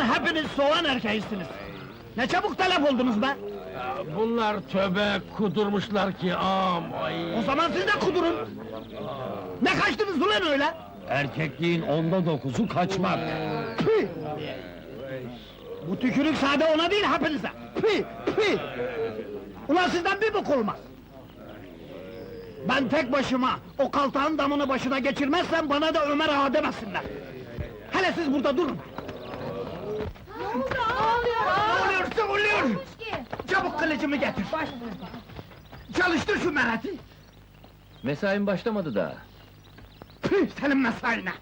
Ulan hepiniz soğan erkeğisiniz. Ne çabuk telef oldunuz be! Bunlar töbe kudurmuşlar ki am ay. O zaman siz de kudurun! Ne kaçtınız ulan öyle? Erkekliğin onda dokuzu kaçmak. Bu tükürük sade ona değil hepinize! Püh! Püh! Ulan sizden bir bok olmaz! Ben tek başıma o kaltağın damını başına geçirmezsem bana da Ömer ağa demesinler! Hele siz burada durun! Ne oldu? Ağlıyor. Ne oluyor, ne oluyor? Çabuk kılıcımı getir! Çalıştır şu merati! Mesain başlamadı daha. Püh senin mesaine!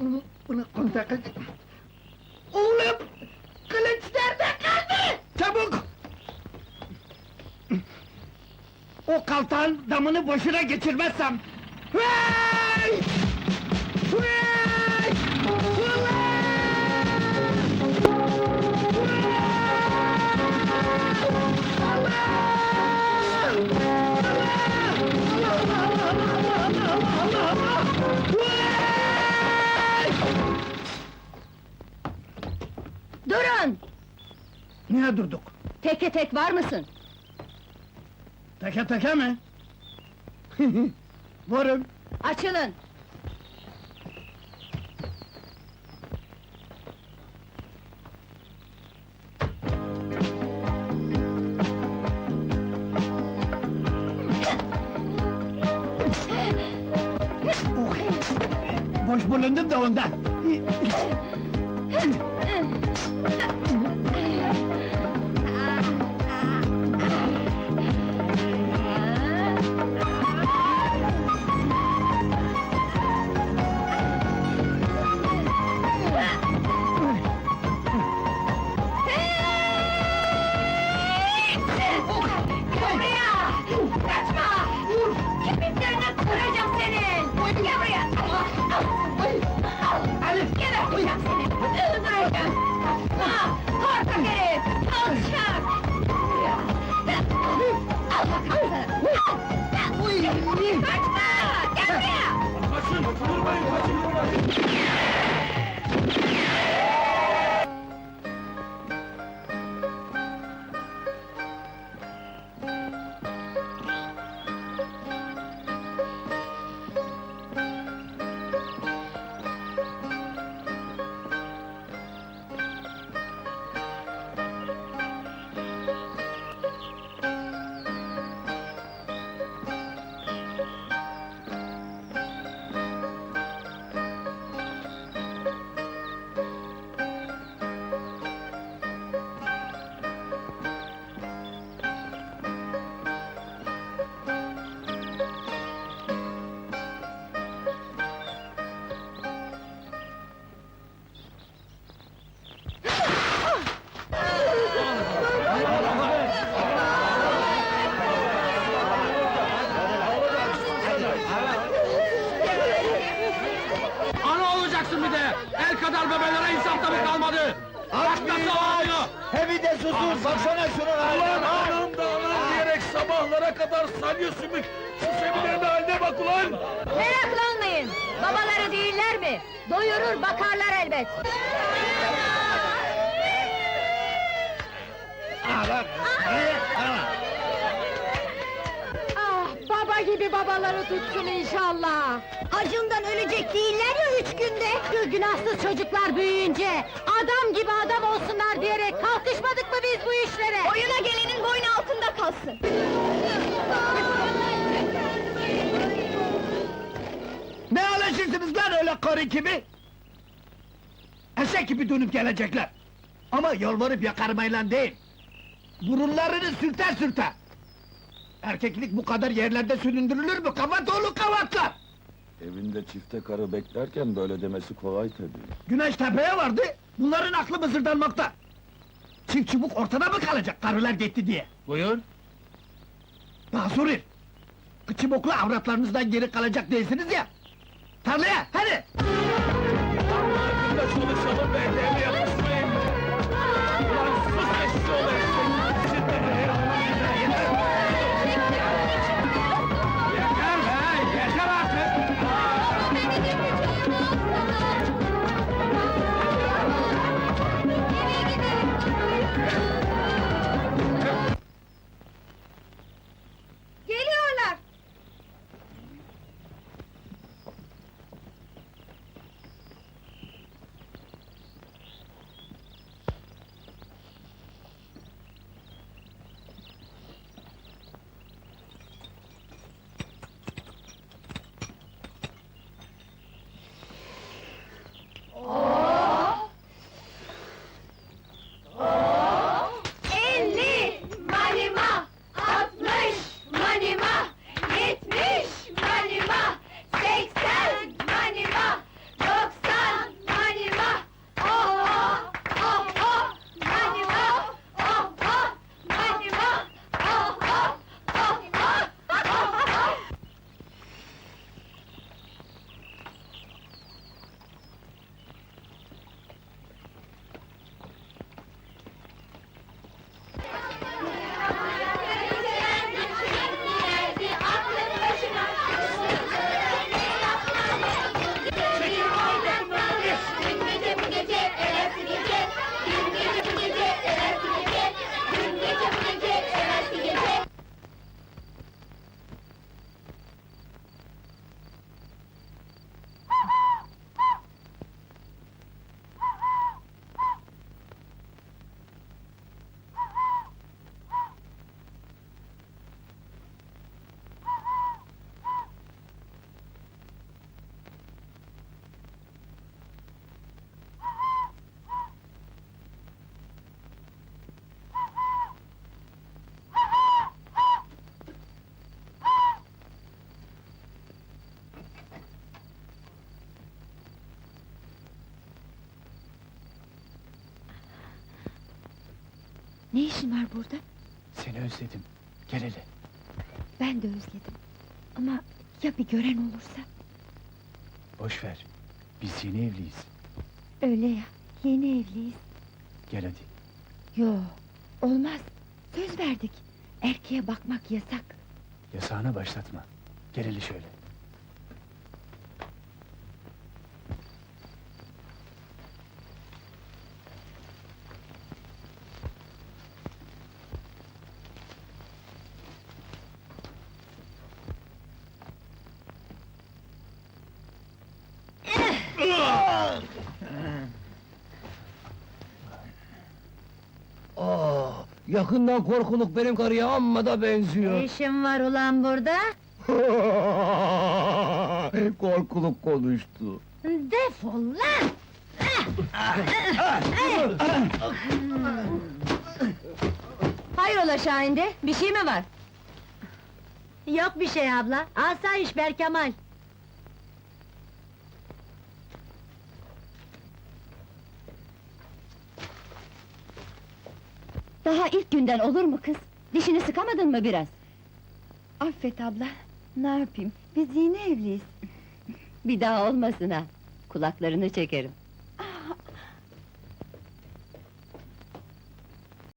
Bunu, bunu kontak... Oğlum! Kılıç nerede kaldı? Çabuk! O kaltağın damını boşuna geçirmezsem... Hey! Durun! Niye durduk? Teke tek var mısın? Teke teke mi? Varım. Açılın! Boş bulundum da ondan. Pocket! Pulse! Ana olacaksın bir de! El kadar bebelere insafta mı kalmadı? Bak nasıl ağlıyor! Hevi de susun, baksana şunun Ulan anam da anam diyerek sabahlara kadar salya sümük! Şu seminerin haline bak ulan! Meraklanmayın! Babaları değiller mi? Doyurur bakarlar elbet! Ah, gibi babaları tutsun inşallah! Acından ölecek değiller ya üç günde! Şu günahsız çocuklar büyüyünce, adam gibi adam olsunlar diyerek kalkışmadık mı biz bu işlere? Oyuna gelenin boynu altında kalsın! Ne alışırsınız lan öyle karı gibi? Eşek gibi dönüp gelecekler. Ama yalvarıp yakarmayla değil. Burunlarını sürte sürte. Erkeklik bu kadar yerlerde süründürülür mü? Kavat oğlu kavatlar! Evinde çifte karı beklerken böyle demesi kolay tabii. Güneş tepeye vardı, bunların aklı mızırdanmakta. Çift çubuk ortada mı kalacak karılar gitti diye? Buyur! Basurir! Kıçı boklu avratlarınızdan geri kalacak değilsiniz ya! Tarlaya, hadi! Yakında çalışalım be, Ne işin var burada? Seni özledim. Gel hele. Ben de özledim. Ama ya bir gören olursa? Boş ver. Biz yeni evliyiz. Öyle ya, yeni evliyiz. Gel hadi. Yo, olmaz. Söz verdik. Erkeğe bakmak yasak. Yasağına başlatma. Gel hele şöyle. Yakından korkuluk benim karıya amma da benziyor. işin var ulan burada? korkuluk konuştu. Defol lan! Hayrola Şahin'de, bir şey mi var? Yok bir şey abla, asayiş Berkemal. Daha ilk günden olur mu kız? Dişini sıkamadın mı biraz? Affet abla, ne yapayım? Biz yeni evliyiz. Bir daha olmasın ha. Kulaklarını çekerim.